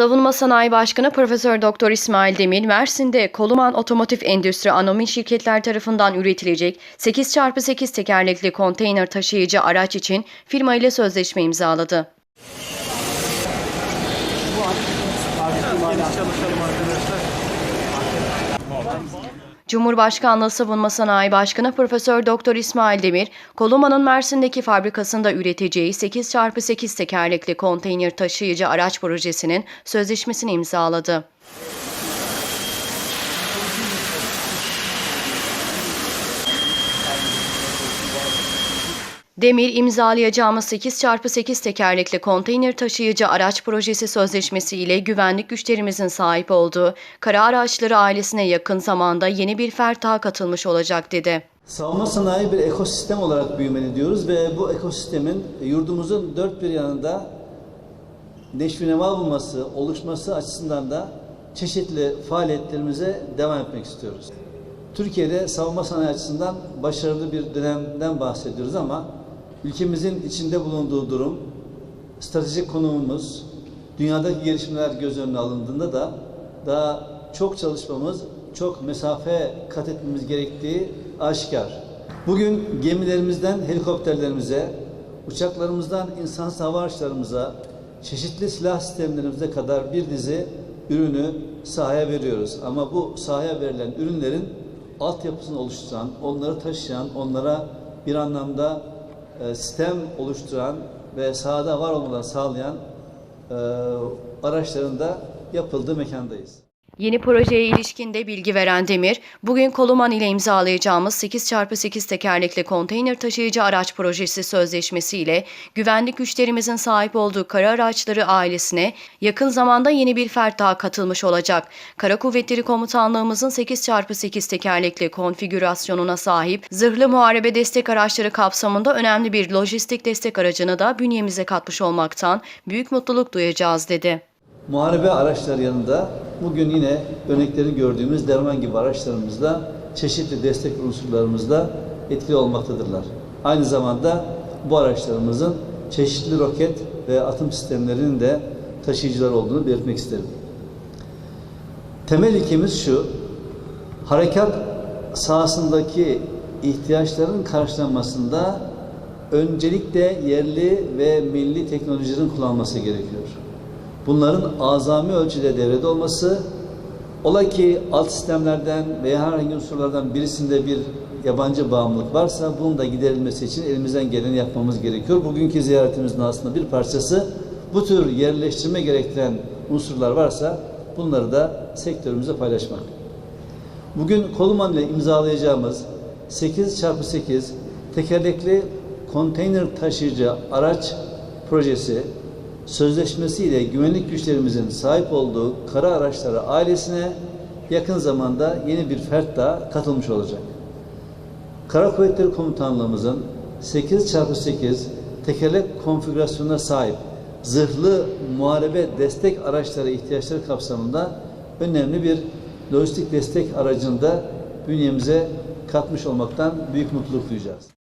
Savunma Sanayi Başkanı Profesör Doktor İsmail Demir, Mersin'de Koluman Otomotiv Endüstri Anonim Şirketler tarafından üretilecek 8x8 tekerlekli konteyner taşıyıcı araç için firma ile sözleşme imzaladı. çalışalım arkadaşlar. Cumhurbaşkanlığı Savunma Sanayi Başkanı Profesör Doktor İsmail Demir, Koluman'ın Mersin'deki fabrikasında üreteceği 8x8 tekerlekli konteyner taşıyıcı araç projesinin sözleşmesini imzaladı. Demir imzalayacağımız 8x8 tekerlekli konteyner taşıyıcı araç projesi sözleşmesi ile güvenlik güçlerimizin sahip olduğu kara araçları ailesine yakın zamanda yeni bir fert katılmış olacak dedi. Savunma sanayi bir ekosistem olarak büyümeli diyoruz ve bu ekosistemin yurdumuzun dört bir yanında neşvinema bulması, oluşması açısından da çeşitli faaliyetlerimize devam etmek istiyoruz. Türkiye'de savunma sanayi açısından başarılı bir dönemden bahsediyoruz ama ülkemizin içinde bulunduğu durum, stratejik konumumuz, dünyadaki gelişmeler göz önüne alındığında da daha çok çalışmamız, çok mesafe kat etmemiz gerektiği aşikar. Bugün gemilerimizden helikopterlerimize, uçaklarımızdan insansız hava araçlarımıza, çeşitli silah sistemlerimize kadar bir dizi ürünü sahaya veriyoruz. Ama bu sahaya verilen ürünlerin altyapısını oluşturan, onları taşıyan, onlara bir anlamda e, sistem oluşturan ve sahada var olmalarını sağlayan e, araçların da yapıldığı mekandayız. Yeni projeye ilişkin bilgi veren Demir, bugün Koluman ile imzalayacağımız 8x8 tekerlekli konteyner taşıyıcı araç projesi sözleşmesi ile güvenlik güçlerimizin sahip olduğu kara araçları ailesine yakın zamanda yeni bir fert daha katılmış olacak. Kara Kuvvetleri Komutanlığımızın 8x8 tekerlekli konfigürasyonuna sahip zırhlı muharebe destek araçları kapsamında önemli bir lojistik destek aracını da bünyemize katmış olmaktan büyük mutluluk duyacağız dedi. Muharebe araçları yanında bugün yine örneklerini gördüğümüz derman gibi araçlarımızla çeşitli destek unsurlarımızla etkili olmaktadırlar. Aynı zamanda bu araçlarımızın çeşitli roket ve atım sistemlerinin de taşıyıcılar olduğunu belirtmek isterim. Temel ilkemiz şu, harekat sahasındaki ihtiyaçların karşılanmasında öncelikle yerli ve milli teknolojilerin kullanılması gerekiyor. Bunların azami ölçüde devrede olması, ola ki alt sistemlerden veya herhangi unsurlardan birisinde bir yabancı bağımlılık varsa bunun da giderilmesi için elimizden geleni yapmamız gerekiyor. Bugünkü ziyaretimizin aslında bir parçası bu tür yerleştirme gerektiren unsurlar varsa bunları da sektörümüze paylaşmak. Bugün Koluman ile imzalayacağımız 8x8 tekerlekli konteyner taşıyıcı araç projesi sözleşmesiyle güvenlik güçlerimizin sahip olduğu kara araçları ailesine yakın zamanda yeni bir fert daha katılmış olacak. Kara Kuvvetleri Komutanlığımızın 8x8 tekerlek konfigürasyonuna sahip zırhlı muharebe destek araçları ihtiyaçları kapsamında önemli bir lojistik destek aracını da bünyemize katmış olmaktan büyük mutluluk duyacağız.